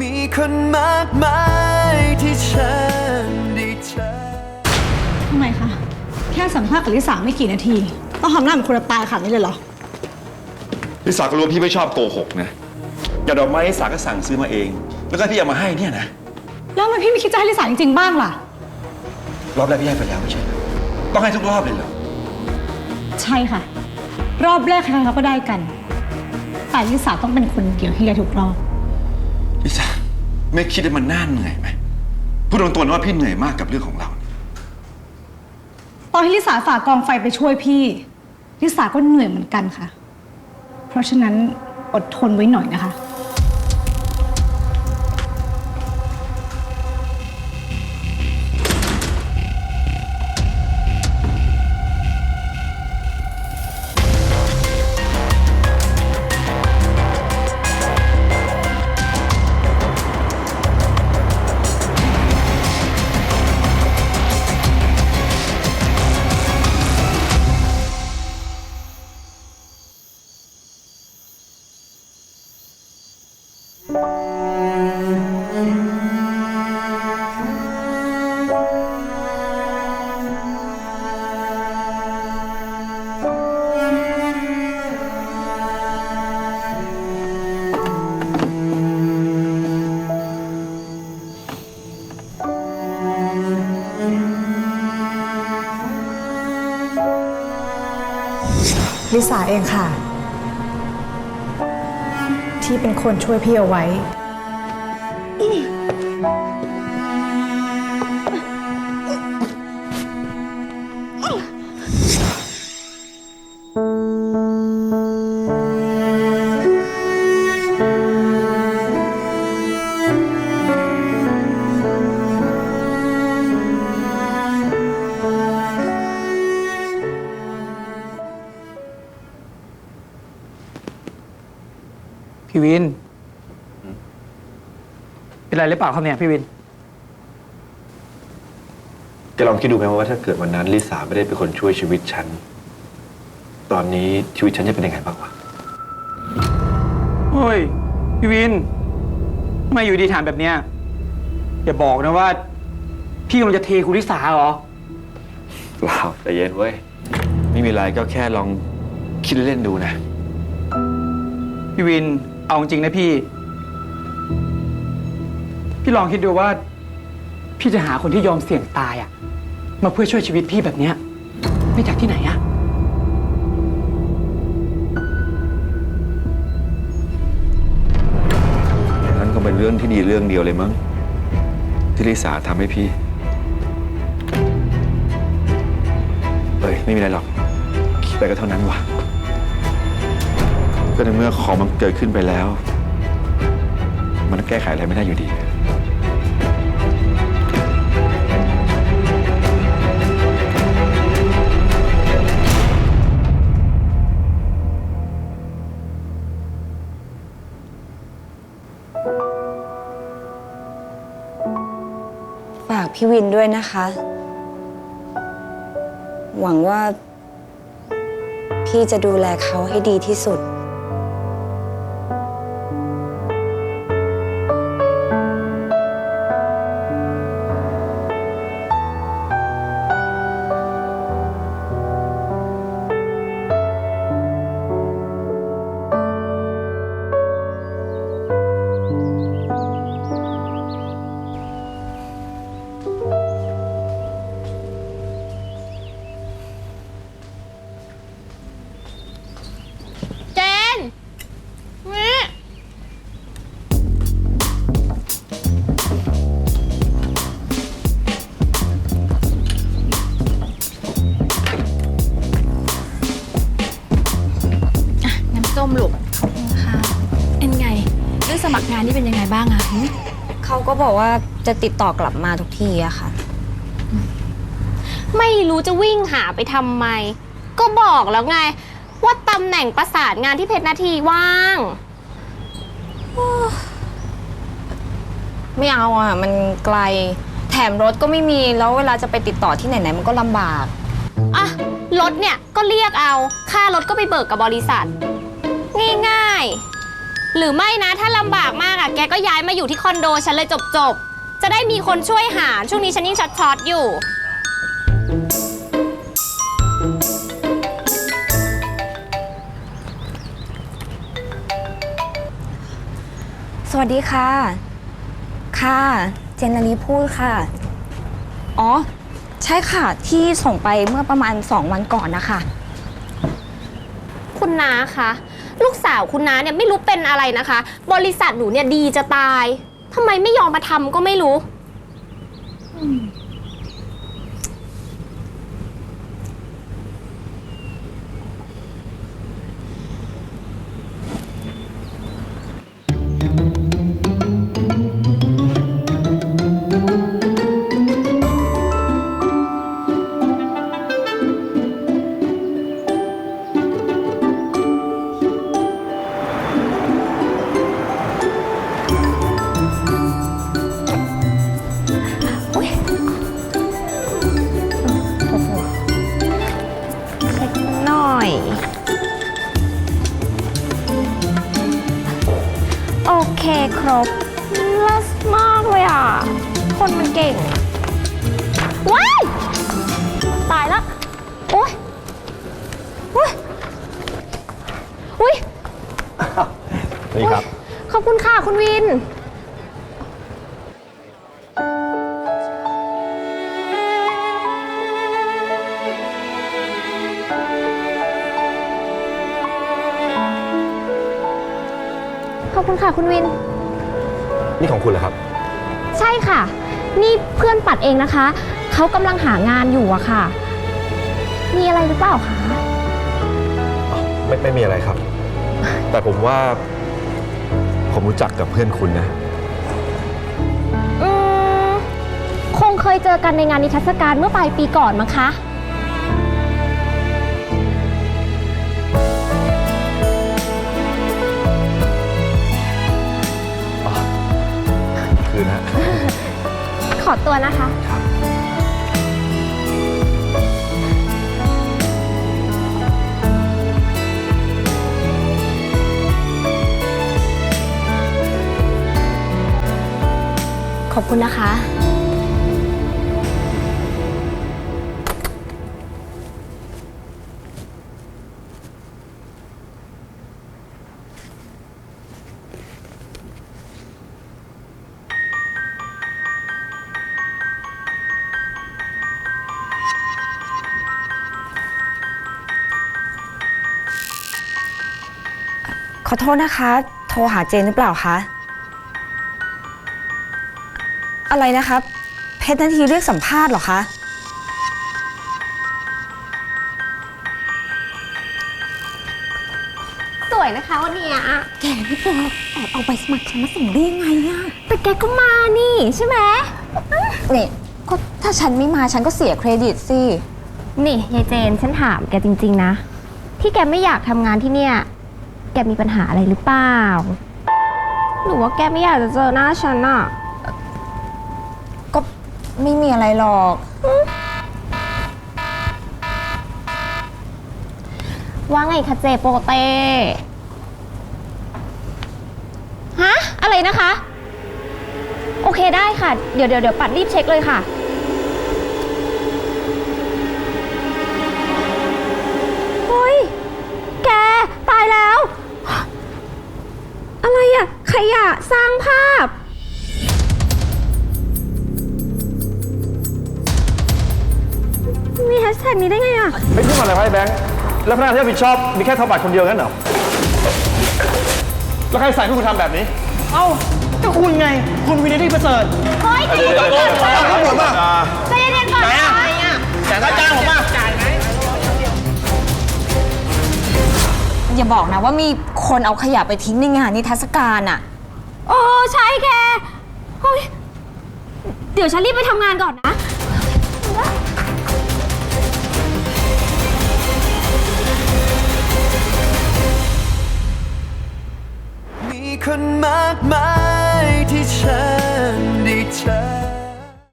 มีคนมากมายที่ฉันได้เจอทำไมคะ แค่สัมภาษณ์กับลิสาไม่กี่นาที ต้องทำหน้าเหมือนคนจะตายขนาดนี้เลยเหรอ ลิสาก็รู้ว่าพี่ไม่ชอบโกหกนะอย่างดอกไม้ลิสาก็สั่งซื้อมาเอง แล้วก็พี่เอามาให้เนี่ยนะ แล้วทำไมพี่ไม่คิดจะให้ลิสาจริงๆบ้างล่ะ รอบแรกพี่ให้ไปแล้วไม่ใช่เหรอต้องให้ทุกรอบเลยเหรอ ใช่ค่ะ รอบแรกใครๆเขาก็ได้กัน แต่ลิสาต้องเป็นคนเดียวที่ได้ทุกรอบ ลิสาไม่คิดว่ามันน่าเหนื่อยไหมพูดตรงๆนะว่าพี่เหนื่อยมากกับเรื่องของเรา ตอนที่ลิสาฝ่ากองไฟไปช่วยพี่ ลิสาก็เหนื่อยเหมือนกันค่ะ เพราะฉะนั้นอดทนไว้หน่อยนะคะ ลิสาเองค่ะ ที่เป็นคนช่วยพี่เอาไว้ พี่วิน เป็นไรหรือเปล่าครับเนี่ยพี่วิน แกลองคิดดูไหมว่าถ้าเกิดวันนั้นลิสาไม่ได้เป็นคนช่วยชีวิตฉัน ตอนนี้ชีวิตฉันจะเป็นยังไงบ้างวะเฮ้ย พี่วินทำไมาอยู่ดีถามแบบเนี้ยอย่าบอกนะว่า พี่กำลังจะเทคุณลิสาเหรอว้าวใจเย็นเว้ย ไม่มีอะไรก็แค่ลองคิดเล่นๆดูนะ พี่วิน เอาจริงนะพี่ พี่ลองคิดดูว่า พี่จะหาคนที่ยอมเสี่ยงตายอะมาเพื่อช่วยชีวิตพี่แบบเนี้ยไม่จากที่ไหนอะอย่างนั้นก็เป็นเรื่องที่ดีเรื่องเดียวเลยมั้งที่ลิสาทำให้พี่เอ้ยไม่มีอะไรหรอกคิดไปก็เท่านั้นวะ ก็ในเมื่อของมันเกิดขึ้นไปแล้ว มันแก้ไขอะไรไม่ได้อยู่ดี ฝากพี่วินด้วยนะคะ หวังว่า พี่จะดูแลเขาให้ดีที่สุด ก็บอกว่าจะติดต่อกลับมาทุกทีอะค่ะ ไม่รู้จะวิ่งหาไปทำไม ก็บอกแล้วไง ว่าตำแหน่งประสานงานที่เพชรนาทีว่างไม่เอาอะมันไกล แถมรถก็ไม่มีแล้วเวลาจะไปติดต่อที่ไหนๆมันก็ลำบากอะรถเนี่ยก็เรียกเอา ค่ารถก็ไปเบิกกับบริษัท ง่ายๆ หรือไม่นะถ้าลำบากมากอะแกก็ย้ายมาอยู่ที่คอนโดฉันเลยจบจบๆจะได้มีคนช่วยหาช่วงนี้ฉันยิ่งช็อตๆอยู่ สวัสดีค่ะ ค่ะ เจนนารีพูดค่ะ อ๋อ ใช่ค่ะ ที่ส่งไปเมื่อประมาณ 2 วันก่อนนะคะ คุณน้าคะ ลูกสาวคุณน้าเนี่ยไม่รู้เป็นอะไรนะคะ บริษัทหนูเนี่ยดีจะตายทำไมไม่ยอมมาทำก็ไม่รู้ อืม คครบลัสมากเลยอะ คนมันเก่ง ว้าย ตายแล้วโอ๊ยโอ๊ยอุ้ยนี่ครับ ขอบคุณค่ะ คุณวิน ขอบคุณค่ะ คุณวิน นี่ของคุณเหรอครับ ใช่ค่ะ นี่เพื่อนปัดเองนะคะ เขากำลังหางานอยู่อะค่ะ มีอะไรหรือเปล่าคะไม่ไม่มีอะไรครับ แต่ผมว่า ผมรู้จักกับเพื่อนคุณนะ อืม คงเคยเจอกันในงานนิทรรศการเมื่อปลายปีก่อนมั้งคะ คืนนะขอตัวนะคะขอบคุณนะคะ โทษนะคะ โทรหาเจนหรือเปล่าคะ อะไรนะคะ เพชรนาทีเรียกสัมภาษณ์เหรอคะ สวยนะคะวันเนี้ยแกพี่แกแอบเอาใบสมัครฉันมาส่งได้ยังไงอะแต่แกก็มานี่ใช่ไหมนี่ก็ถ้าฉันไม่มาฉันก็เสียเครดิตสิ นี่ยายเจนฉันถามแกจริง ๆ นะ ที่แกไม่อยากทำงานที่เนี่ยแกมีปัญหาอะไรหรือเปล่าหรือว่าแกไม่อยากจะเจอหน้าฉันอะก็ไม่มีอะไรหรอก ว่าไงคะเจโปเต้ ฮะ อะไรนะคะ โอเคได้ค่ะ เดี๋ยวเดี๋ยวเดี๋ยวปัดรีบเช็คเลยค่ะ สร้างภาพ มีแฮชแท็กนี้ได้ไงอะไม่พูดอะไรไอ้แบงค์ แล้วพนักงานที่รับผิดชอบมีแค่ทอบัตรคนเดียวงั้นเหรอ แล้วใครสั่งให้คุณทำแบบนี้ เอ้าก็คุณไง คุณวินัยประเสริฐเฮ้ยใจเย็นๆก่อนนะทั้งหมดป่ะใจเย็นๆก่อนนะแต่ถ้าจ้างผมป่ะอย่าบอกนะว่ามีคนเอาขยะไปทิ้งในงานนิทรรศการอะ โอ้ใช่แกเฮ้ยเดี๋ยวฉันรีบไปทำงานก่อนนะ มีคนมากมายที่ฉันได้เจอ